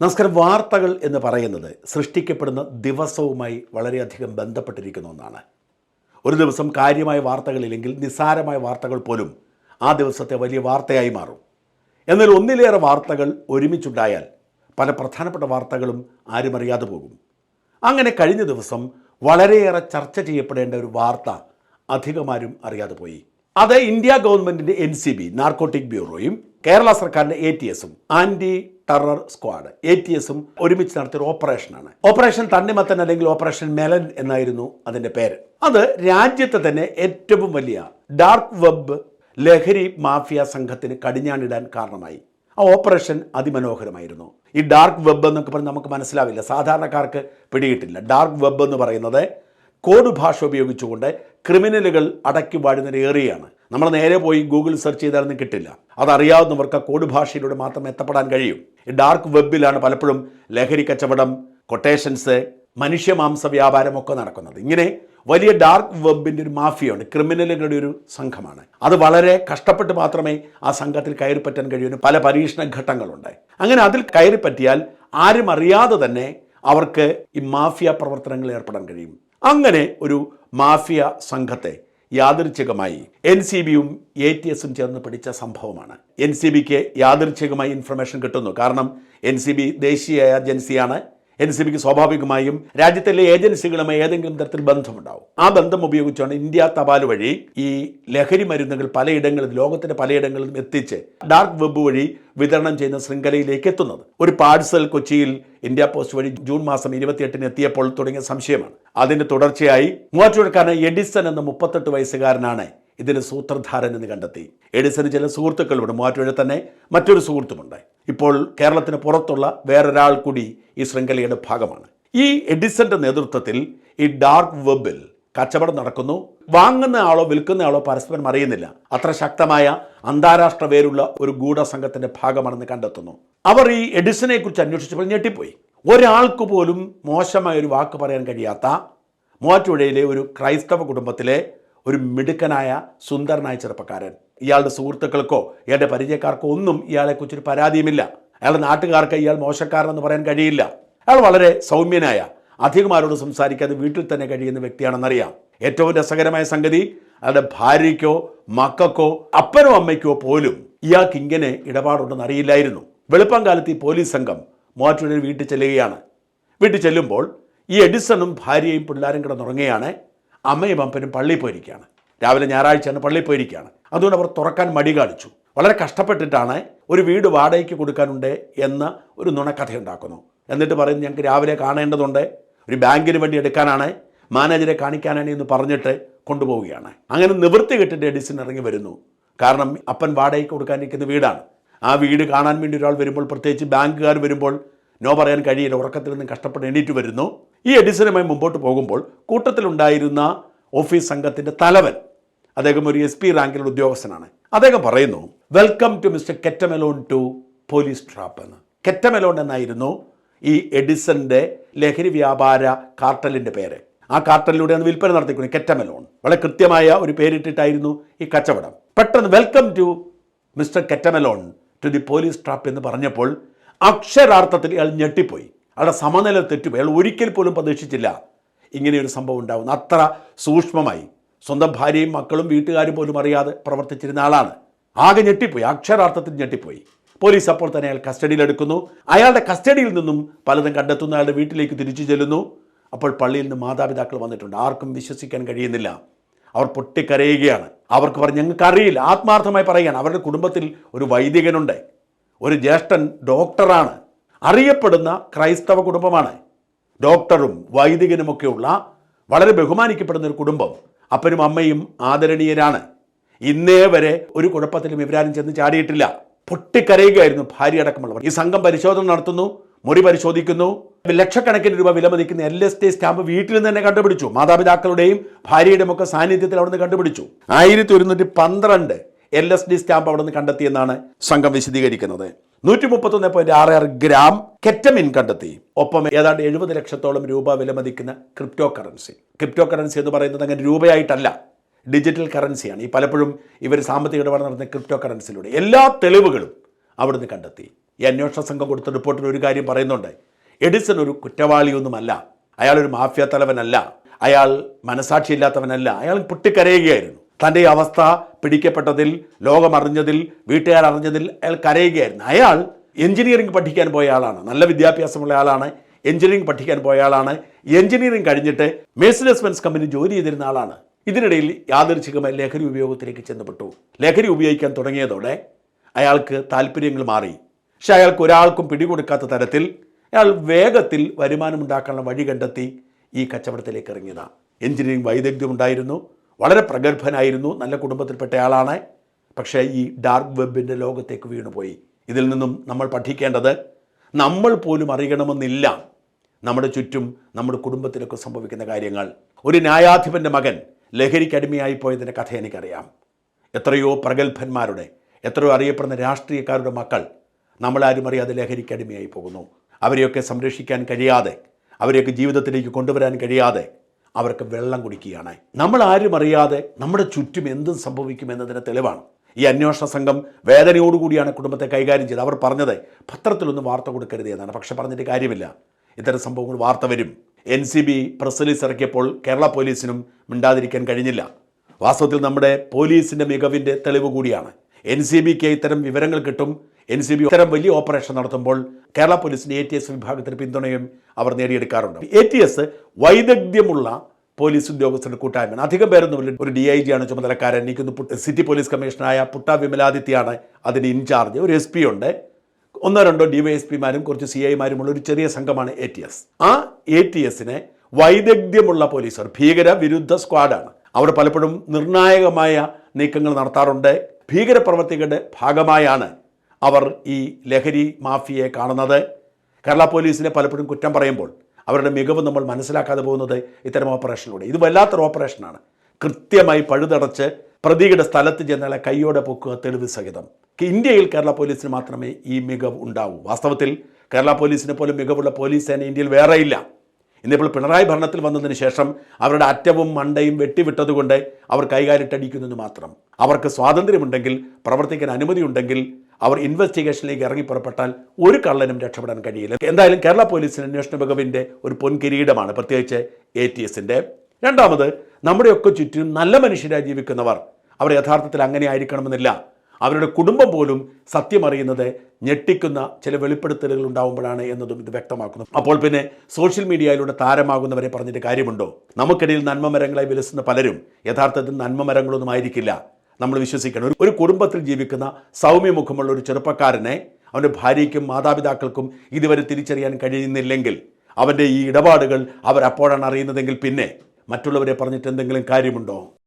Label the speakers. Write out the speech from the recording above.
Speaker 1: നമസ്കാരം. വാർത്തകൾ എന്ന് പറയുന്നത് സൃഷ്ടിക്കപ്പെടുന്ന ദിവസവുമായി വളരെയധികം ബന്ധപ്പെട്ടിരിക്കുന്ന ഒന്നാണ്. ഒരു ദിവസം കാര്യമായ വാർത്തകളില്ലെങ്കിൽ നിസ്സാരമായ വാർത്തകൾ പോലും ആ ദിവസത്തെ വലിയ വാർത്തയായി മാറും. എന്നാൽ ഒന്നിലേറെ വാർത്തകൾ ഒരുമിച്ചുണ്ടായാൽ പല പ്രധാനപ്പെട്ട വാർത്തകളും ആരും അറിയാതെ പോകും. അങ്ങനെ കഴിഞ്ഞ ദിവസം വളരെയേറെ ചർച്ച ചെയ്യപ്പെടേണ്ട ഒരു വാർത്ത അധികമാരും അറിയാതെ പോയി. അത് ഇന്ത്യ ഗവൺമെന്റിന്റെ എൻ സി ബി നാർക്കോട്ടിക് ബ്യൂറോയും കേരള സർക്കാരിന്റെ എ ടി എസും anti terror squad A T എസും ഒരുമിച്ച് നടത്തിയൊരു ഓപ്പറേഷനാണ്. ഓപ്പറേഷൻ തണ്ണിമത്തൻ അല്ലെങ്കിൽ ഓപ്പറേഷൻ മെലൻ എന്നായിരുന്നു അതിന്റെ പേര്. അത് രാജ്യത്തെ തന്നെ ഏറ്റവും വലിയ ഡാർക്ക് വെബ് ലഹരി മാഫിയ സംഘത്തിന് കടിഞ്ഞാണിടാൻ കാരണമായി. ആ ഓപ്പറേഷൻ അതിമനോഹരമായിരുന്നു. ഈ ഡാർക്ക് വെബ് എന്നൊക്കെ പറഞ്ഞ് നമുക്ക് മനസ്സിലാവില്ല. സാധാരണക്കാർക്ക് പിടികിട്ടില്ല. ഡാർക്ക് വെബ് എന്ന് പറയുന്നത് കോഡ് ഭാഷ ഉപയോഗിച്ചുകൊണ്ട് ക്രിമിനലുകൾ അടക്കി വാഴുന്ന ഏറിയാണ് നമ്മൾ നേരെ പോയി ഗൂഗിൾ സെർച്ച് ചെയ്താലൊന്നും കിട്ടില്ല. അതറിയാവുന്നവർക്ക് കോഡ് ഭാഷയിലൂടെ മാത്രം എത്തപ്പെടാൻ കഴിയും. ഈ ഡാർക്ക് വെബിലാണ് പലപ്പോഴും ലഹരി കച്ചവടം കൊട്ടേഷൻസ് മനുഷ്യമാംസ വ്യാപാരമൊക്കെ നടക്കുന്നത്. ഇങ്ങനെ വലിയ ഡാർക്ക് വെബിന്റെ ഒരു മാഫിയുണ്ട് ക്രിമിനലുകളുടെ ഒരു സംഘമാണ്. അത് വളരെ കഷ്ടപ്പെട്ട് മാത്രമേ ആ സംഘത്തിൽ കയറിപ്പറ്റാൻ കഴിയുന്ന പല പരീക്ഷണ ഘട്ടങ്ങളുണ്ട്. അങ്ങനെ അതിൽ കയറി പറ്റിയാൽ ആരും അറിയാതെ തന്നെ അവർക്ക് ഈ മാഫിയ പ്രവർത്തനങ്ങളിൽ ഏർപ്പെടാൻ കഴിയും. അങ്ങനെ ഒരു മാഫിയ സംഘത്തെ യാദൃച്ഛികമായി എൻ സി ബിയും എ ടി എസും ചേർന്ന് പിടിച്ച സംഭവമാണ്. എൻ സി ബിക്ക് യാദൃച്ഛികമായി ഇൻഫർമേഷൻ കിട്ടുന്നു. കാരണം എൻ സി ബി ദേശീയ ഏജൻസിയാണ്. എൻ സി ബിക്ക് സ്വാഭാവികമായും രാജ്യത്തിലെ ഏജൻസികളുമായി ഏതെങ്കിലും തരത്തിൽ ബന്ധമുണ്ടാവും. ആ ബന്ധം ഉപയോഗിച്ചാണ് ഇന്ത്യ തപാൽ വഴി ഈ ലഹരി മരുന്നുകൾ പലയിടങ്ങളിലും ലോകത്തിന്റെ പലയിടങ്ങളിലും എത്തിച്ച് ഡാർക്ക് വെബ് വഴി വിതരണം ചെയ്യുന്ന ശൃംഖലയിലേക്ക് എത്തുന്നത്. ഒരു പാഴ്സൽ കൊച്ചിയിൽ ഇന്ത്യ പോസ്റ്റ് വഴി ജൂൺ മാസം ഇരുപത്തിയെട്ടിന് എത്തിയപ്പോൾ തുടങ്ങിയ സംശയമാണ്. അതിന്റെ തുടർച്ചയായി മൂവാറ്റുപുഴക്കാരൻ എഡിസൺ എന്ന മുപ്പത്തെട്ട് വയസ്സുകാരനാണ് ഇതിന് സൂത്രധാരൻ എന്ന് കണ്ടെത്തി. എഡിസന് ചില സുഹൃത്തുക്കളുണ്ട്. മൂവാറ്റുപുഴ തന്നെ മറ്റൊരു സുഹൃത്തുമുണ്ട്. ഇപ്പോൾ കേരളത്തിന് പുറത്തുള്ള വേറൊരാൾ കൂടി ഈ ശൃംഖലയുടെ ഭാഗമാണ്. ഈ എഡിസന്റെ നേതൃത്വത്തിൽ ഈ ഡാർക്ക് വെബിൽ കച്ചവടം നടക്കുന്നു. വാങ്ങുന്ന ആളോ വിൽക്കുന്ന ആളോ പരസ്പരം അറിയുന്നില്ല. അത്ര ശക്തമായ അന്താരാഷ്ട്ര പേരുള്ള ഒരു ഗൂഢസംഘത്തിന്റെ ഭാഗമാണെന്ന് കണ്ടെത്തുന്നു. അവർ ഈ എഡിസനെ കുറിച്ച് അന്വേഷിച്ചപ്പോൾ ഞെട്ടിപ്പോയി. ഒരാൾക്ക് പോലും മോശമായ ഒരു വാക്ക് പറയാൻ കഴിയാത്ത മൂവാറ്റുപുഴയിലെ ഒരു ക്രൈസ്തവ കുടുംബത്തിലെ ഒരു മിടുക്കനായ സുന്ദരനായ ചെറുപ്പക്കാരൻ. ഇയാളുടെ സുഹൃത്തുക്കൾക്കോ ഇയാളുടെ പരിചയക്കാർക്കോ ഒന്നും ഇയാളെക്കുറിച്ചൊരു പരാതിയുമില്ല. അയാളുടെ നാട്ടുകാർക്ക് ഇയാൾ മോശക്കാരനെന്ന് പറയാൻ കഴിയില്ല. അയാൾ വളരെ സൗമ്യനായ അധികം ആരോട് സംസാരിക്കാതെ വീട്ടിൽ തന്നെ കഴിയുന്ന വ്യക്തിയാണെന്നറിയാം. ഏറ്റവും രസകരമായ സംഗതി അയാളുടെ ഭാര്യയ്ക്കോ മക്കൾക്കോ അപ്പനോ അമ്മയ്ക്കോ പോലും ഇയാൾക്ക് ഇങ്ങനെ ഇടപാടുണ്ടെന്ന് അറിയില്ലായിരുന്നു. വെളുപ്പം കാലത്ത് ഈ പോലീസ് സംഘം മൂവാറ്റുപുഴയിൽ വീട്ടിൽ ചെല്ലുകയാണ്. വീട്ടിൽ ചെല്ലുമ്പോൾ ഈ എഡിസണും ഭാര്യയും പിള്ളേരും കിടന്നുറങ്ങുകയാണ്. അമ്മയും അപ്പനും പള്ളിയിൽ പോയിരിക്കുകയാണ്. രാവിലെ ഞായറാഴ്ചയാണ് പള്ളിയിൽ പോയിരിക്കുകയാണ്. അതുകൊണ്ട് അവർ തുറക്കാൻ മടി കാണിച്ചു. വളരെ കഷ്ടപ്പെട്ടിട്ടാണ് ഒരു വീട് വാടകയ്ക്ക് കൊടുക്കാനുണ്ട് എന്ന ഒരു നുണക്കഥ ഉണ്ടാക്കുന്നു. എന്നിട്ട് പറയുന്നു ഞങ്ങൾക്ക് രാവിലെ കാണേണ്ടതുണ്ട്. ഒരു ബാങ്കിന് വേണ്ടി എടുക്കാനാണ്. മാനേജരെ കാണിക്കാനാണ് എന്ന് പറഞ്ഞിട്ട് കൊണ്ടുപോവുകയാണ്. അങ്ങനെ നിവൃത്തി കെട്ടിട്ട് എഡിസൺ ഇറങ്ങി വരുന്നു. കാരണം അപ്പൻ വാടകയ്ക്ക് കൊടുക്കാനിരിക്കുന്ന വീടാണ്. ആ വീട് കാണാൻ വേണ്ടി ഒരാൾ വരുമ്പോൾ പ്രത്യേകിച്ച് ബാങ്കുകാർ വരുമ്പോൾ നോ പറയാൻ കഴിയില്ല. ഉറക്കത്തിൽ നിന്ന് കഷ്ടപ്പെട്ട് എണീറ്റ് വരുന്നു. ഈ എഡിസനുമായി മുമ്പോട്ട് പോകുമ്പോൾ കൂട്ടത്തിലുണ്ടായിരുന്ന ഓഫീസ് സംഘത്തിന്റെ തലവൻ അദ്ദേഹം ഒരു എസ് പി റാങ്കിലുള്ള ഉദ്യോഗസ്ഥനാണ്. അദ്ദേഹം പറയുന്നു welcome to mister ketamelon to police trap എന്ന്. കെറ്റമെലോൺ എന്നായിരുന്നു ഈ എഡിസന്റെ ലഹരി വ്യാപാര കാർട്ടലിന്റെ പേര്. ആ കാർട്ടലിലൂടെയാണ് വിൽപ്പന നടത്തിക്കുന്നത് കെറ്റമെലോൺ വളരെ കൃത്യമായ ഒരു പേരിട്ടിട്ടായിരുന്നു ഈ കച്ചവടം. പെട്ടെന്ന് welcome to mister ketamelon to the police trap എന്ന് പറഞ്ഞപ്പോൾ അക്ഷരാർത്ഥത്തിൽ ഇയാൾ ഞെട്ടിപ്പോയി. അയാളുടെ സമനില തെറ്റും. അയാൾ ഒരിക്കൽ പോലും പ്രതീക്ഷിച്ചില്ല ഇങ്ങനെയൊരു സംഭവം ഉണ്ടാകുന്നു അത്ര സൂക്ഷ്മമായി. സ്വന്തം ഭാര്യയും മക്കളും വീട്ടുകാരും പോലും അറിയാതെ പ്രവർത്തിച്ചിരുന്ന ആളാണ്. ആകെ ഞെട്ടിപ്പോയി. അക്ഷരാർത്ഥത്തിൽ ഞെട്ടിപ്പോയി. പോലീസ് അപ്പോൾ തന്നെ അയാൾ കസ്റ്റഡിയിലെടുക്കുന്നു അയാളുടെ കസ്റ്റഡിയിൽ നിന്നും പലതും കണ്ടെത്തുന്നു. അയാളുടെ വീട്ടിലേക്ക് തിരിച്ചു ചെല്ലുന്നു. അപ്പോൾ പള്ളിയിൽ നിന്ന് മാതാപിതാക്കൾ വന്നിട്ടുണ്ട്. ആർക്കും വിശ്വസിക്കാൻ കഴിയുന്നില്ല. അവർ പൊട്ടിക്കരയുകയാണ്. അവർക്ക് പറഞ്ഞ് ഞങ്ങൾക്ക് അറിയില്ല. ആത്മാർത്ഥമായി പറയുകയാണ് അവരുടെ കുടുംബത്തിൽ ഒരു വൈദികനുണ്ട്. ഒരു ജ്യേഷ്ഠൻ ഡോക്ടറാണ്. അറിയപ്പെടുന്ന ക്രൈസ്തവ കുടുംബമാണ്. ഡോക്ടറും വൈദികനുമൊക്കെയുള്ള വളരെ ബഹുമാനിക്കപ്പെടുന്ന ഒരു കുടുംബം. അപ്പനും അമ്മയും ആദരണീയരാണ്. ഇന്നേ വരെ ഒരു കുഴപ്പത്തിലും ഇവരാരും ചെന്ന് ചാടിയിട്ടില്ല. പൊട്ടിക്കരയുകയായിരുന്നു ഭാര്യ അടക്കമുള്ളവർ. ഈ സംഘം പരിശോധന നടത്തുന്നു മുറി പരിശോധിക്കുന്നു. ലക്ഷക്കണക്കിന് രൂപ വിലമതിക്കുന്ന എൽ എസ് ടി സ്റ്റാമ്പ് വീട്ടിൽ നിന്ന് തന്നെ കണ്ടുപിടിച്ചു. മാതാപിതാക്കളുടെയും ഭാര്യയുടെയും ഒക്കെ സാന്നിധ്യത്തിൽ അവിടുന്ന് കണ്ടുപിടിച്ചു. ആയിരത്തി ഒരുന്നൂറ്റി പന്ത്രണ്ട് എൽ എസ് ഡി സ്റ്റാമ്പ് അവിടെ നിന്ന് കണ്ടെത്തിയെന്നാണ് സംഘം വിശദീകരിക്കുന്നത്. നൂറ്റി മുപ്പത്തൊന്ന് പോയിന്റ് ആറ് ആറ് ഗ്രാം കെറ്റമിൻ കണ്ടെത്തി. ഒപ്പം ഏതാണ്ട് എഴുപത് ലക്ഷത്തോളം രൂപ വിലമതിക്കുന്ന ക്രിപ്റ്റോ കറൻസി ക്രിപ്റ്റോ കറൻസി എന്ന് പറയുന്നത് അങ്ങനെ രൂപയായിട്ടല്ല. ഡിജിറ്റൽ കറൻസിയാണ്. ഈ പലപ്പോഴും ഇവർ സാമ്പത്തിക ഇടപാട് നടത്തുന്ന ക്രിപ്റ്റോ കറൻസിയിലൂടെ എല്ലാ തെളിവുകളും അവിടുന്ന് കണ്ടെത്തി. ഈ അന്വേഷണ സംഘം കൊടുത്ത റിപ്പോർട്ടിൽ ഒരു കാര്യം പറയുന്നുണ്ട്. എഡിസൺ ഒരു കുറ്റവാളിയൊന്നുമല്ല. അയാളൊരു മാഫിയ തലവനല്ല. അയാൾ മനസാക്ഷിയില്ലാത്തവനല്ല. അയാൾ പൊട്ടിക്കരയുകയായിരുന്നു. തന്റെ അവസ്ഥ പിടിക്കപ്പെട്ടതിൽ ലോകമറിഞ്ഞതിൽ വീട്ടുകാർ അറിഞ്ഞതിൽ അയാൾ കരയുകയായിരുന്നു. അയാൾ എഞ്ചിനീയറിംഗ് പഠിക്കാൻ പോയ ആളാണ്. നല്ല വിദ്യാഭ്യാസമുള്ള ആളാണ്. എഞ്ചിനീയറിംഗ് പഠിക്കാൻ പോയ ആളാണ്. എഞ്ചിനീയറിംഗ് കഴിഞ്ഞിട്ട് മേഴ്സിഡസ് ബെൻസ് കമ്പനി ജോലി ചെയ്തിരുന്ന ആളാണ്. ഇതിനിടയിൽ യാദൃച്ഛികമായി ലഹരി ഉപയോഗത്തിലേക്ക് ചെന്നപ്പെട്ടു ലഹരി ഉപയോഗിക്കാൻ തുടങ്ങിയതോടെ അയാൾക്ക് താല്പര്യങ്ങൾ മാറി. പക്ഷെ അയാൾക്ക് ഒരാൾക്കും പിടികൊടുക്കാത്ത തരത്തിൽ അയാൾ വേഗത്തിൽ വരുമാനമുണ്ടാക്കാനുള്ള വഴി കണ്ടെത്തി ഈ കച്ചവടത്തിലേക്ക് ഇറങ്ങിയതാണ് എഞ്ചിനീയറിംഗ് വൈദഗ്ധ്യം ഉണ്ടായിരുന്നു വളരെ പ്രഗത്ഭനായിരുന്നു നല്ല കുടുംബത്തിൽപ്പെട്ടയാളാണ് പക്ഷേ ഈ ഡാർക്ക് വെബിന്റെ ലോകത്തേക്ക് വീണുപോയി. ഇതിൽ നിന്നും നമ്മൾ പഠിക്കേണ്ടത് നമ്മൾ പോലും അറിയണമെന്നില്ല. നമ്മുടെ ചുറ്റും നമ്മുടെ കുടുംബത്തിലൊക്കെ സംഭവിക്കുന്ന കാര്യങ്ങൾ. ഒരു ന്യായാധിപന്റെ മകൻ ലഹരിക്കടിമയായി പോയതിന്റെ കഥ എനിക്കറിയാം. എത്രയോ പ്രഗത്ഭന്മാരുടെ എത്രയോ അറിയപ്പെടുന്ന രാഷ്ട്രീയക്കാരുടെ മക്കൾ നമ്മളാരും അറിയാതെ ലഹരിക്കടിമയായി പോകുന്നു. അവരെയൊക്കെ സംരക്ഷിക്കാൻ കഴിയാതെ അവരെയൊക്കെ ജീവിതത്തിലേക്ക് കൊണ്ടുവരാൻ കഴിയാതെ അവർക്ക് വെള്ളം കുടിക്കുകയാണ്. നമ്മൾ ആരും അറിയാതെ നമ്മുടെ ചുറ്റും എന്തും സംഭവിക്കും എന്നതിന് തെളിവാണ്. ഈ അന്വേഷണ സംഘം വേദനയോടുകൂടിയാണ് കുടുംബത്തെ കൈകാര്യം ചെയ്തത്. അവർ പറഞ്ഞത് പത്രത്തിലൊന്നും വാർത്ത കൊടുക്കരുത് എന്നാണ്. പക്ഷെ പറഞ്ഞിട്ട് കാര്യമില്ല. ഇത്തരം സംഭവങ്ങൾ വാർത്ത വരും. N C B press release ഇറക്കിയപ്പോൾ Kerala പോലീസിനും മിണ്ടാതിരിക്കാൻ കഴിഞ്ഞില്ല. വാസ്തവത്തിൽ നമ്മുടെ പോലീസിന്റെ മികവിന്റെ തെളിവ് കൂടിയാണ്. എൻ സി ബിക്ക് ഇത്തരം വിവരങ്ങൾ കിട്ടും. എൻ സി ബി ഇത്തരം വലിയ ഓപ്പറേഷൻ നടത്തുമ്പോൾ കേരള പോലീസിന്റെ എ ടി എസ് വിഭാഗത്തിന് പിന്തുണയും അവർ നേടിയെടുക്കാറുണ്ട്. എ ടി എസ് വൈദഗ്ധ്യമുള്ള പോലീസ് ഉദ്യോഗസ്ഥരുടെ കൂട്ടായ്മയാണ്. അധികം പേരൊന്നുമില്ല ഒരു ഡി ഐ ജി ആണ് ചുമതലക്കാരൻ. എനിക്കൊന്ന് സിറ്റി പോലീസ് കമ്മീഷണറായ പുട്ട വിമലാദിത്യയാണ് അതിന് ഇൻചാർജ്. ഒരു എസ് പി ഉണ്ട്. ഒന്നോ രണ്ടോ ഡി പിമാരും കുറച്ച് സി ഐമാരുമുള്ള ഒരു ചെറിയ സംഘമാണ് എ ടി എസ് ആ എ ടി എസിനെ വൈദഗ്ധ്യമുള്ള പോലീസർ ഭീകര വിരുദ്ധ സ്ക്വാഡാണ്. അവർ പലപ്പോഴും നിർണായകമായ നീക്കങ്ങൾ നടത്താറുണ്ട്. ഭീകരപ്രവർത്തികളുടെ ഭാഗമായാണ് അവർ ഈ ലഹരി മാഫിയയെ കാണുന്നത്. കേരള പോലീസിനെ പലപ്പോഴും കുറ്റം പറയുമ്പോൾ അവരുടെ മികവ് നമ്മൾ മനസ്സിലാക്കാതെ പോകുന്നത് ഇത്തരം ഓപ്പറേഷനിലൂടെ. ഇത് വല്ലാത്തൊരു ഓപ്പറേഷനാണ്. കൃത്യമായി പഴുതടച്ച് പ്രതിയുടെ സ്ഥലത്ത് ചെന്നാലെ കൈയോടെ പൊക്കുക തെളിവ് സഹിതം. ഇന്ത്യയിൽ കേരള പോലീസിന് മാത്രമേ ഈ മികവ് ഉണ്ടാവൂ. വാസ്തവത്തിൽ കേരള പോലീസിനെ പോലും മികവുള്ള പോലീസ് സേന ഇന്ത്യയിൽ വേറെയില്ല ഇന്നിപ്പോൾ പിണറായി ഭരണത്തിൽ വന്നതിന് ശേഷം അവരുടെ അറ്റവും മണ്ടയും വെട്ടിവിട്ടതുകൊണ്ട് അവർ കൈകാലിട്ടടിക്കുന്നു മാത്രം. അവർക്ക് സ്വാതന്ത്ര്യമുണ്ടെങ്കിൽ പ്രവർത്തിക്കാൻ അനുമതിയുണ്ടെങ്കിൽ അവർ ഇൻവെസ്റ്റിഗേഷനിലേക്ക് ഇറങ്ങി പുറപ്പെട്ടാൽ ഒരു കള്ളനും രക്ഷപ്പെടാൻ കഴിയില്ല. എന്തായാലും കേരള പോലീസിന് അന്വേഷണ മികവിന്റെ ഒരു പൊൻകിരീടമാണ്. പ്രത്യേകിച്ച് എ ടി എസിന്റെ രണ്ടാമത് നമ്മുടെയൊക്കെ ചുറ്റും നല്ല മനുഷ്യരായി ജീവിക്കുന്നവർ അവർ യഥാർത്ഥത്തിൽ അങ്ങനെ ആയിരിക്കണമെന്നില്ല. അവരുടെ കുടുംബം പോലും സത്യമറിയുന്നത് ഞെട്ടിക്കുന്ന ചില വെളിപ്പെടുത്തലുകൾ ഉണ്ടാകുമ്പോഴാണ് എന്നതും ഇത് വ്യക്തമാക്കുന്നു. അപ്പോൾ പിന്നെ സോഷ്യൽ മീഡിയയിലൂടെ താരമാകുന്നവരെ പറഞ്ഞിട്ട് കാര്യമുണ്ടോ? നമുക്കിടയിൽ നന്മമരങ്ങളായി വിലസുന്ന പലരും യഥാർത്ഥത്തിൽ നന്മമരങ്ങളൊന്നും ആയിരിക്കില്ല. നമ്മൾ വിശ്വസിക്കണം. ഒരു- കുടുംബത്തിൽ ജീവിക്കുന്ന സൗമ്യമുഖമുള്ള ഒരു ചെറുപ്പക്കാരനെ അവന്റെ ഭാര്യയ്ക്കും മാതാപിതാക്കൾക്കും ഇതുവരെ തിരിച്ചറിയാൻ കഴിയുന്നില്ലെങ്കിൽ അവന്റെ ഈ ഇടപാടുകൾ അവരപ്പോഴാണ് അറിയുന്നതെങ്കിൽ പിന്നെ മറ്റുള്ളവരെ പറഞ്ഞിട്ട് എന്തെങ്കിലും കാര്യമുണ്ടോ?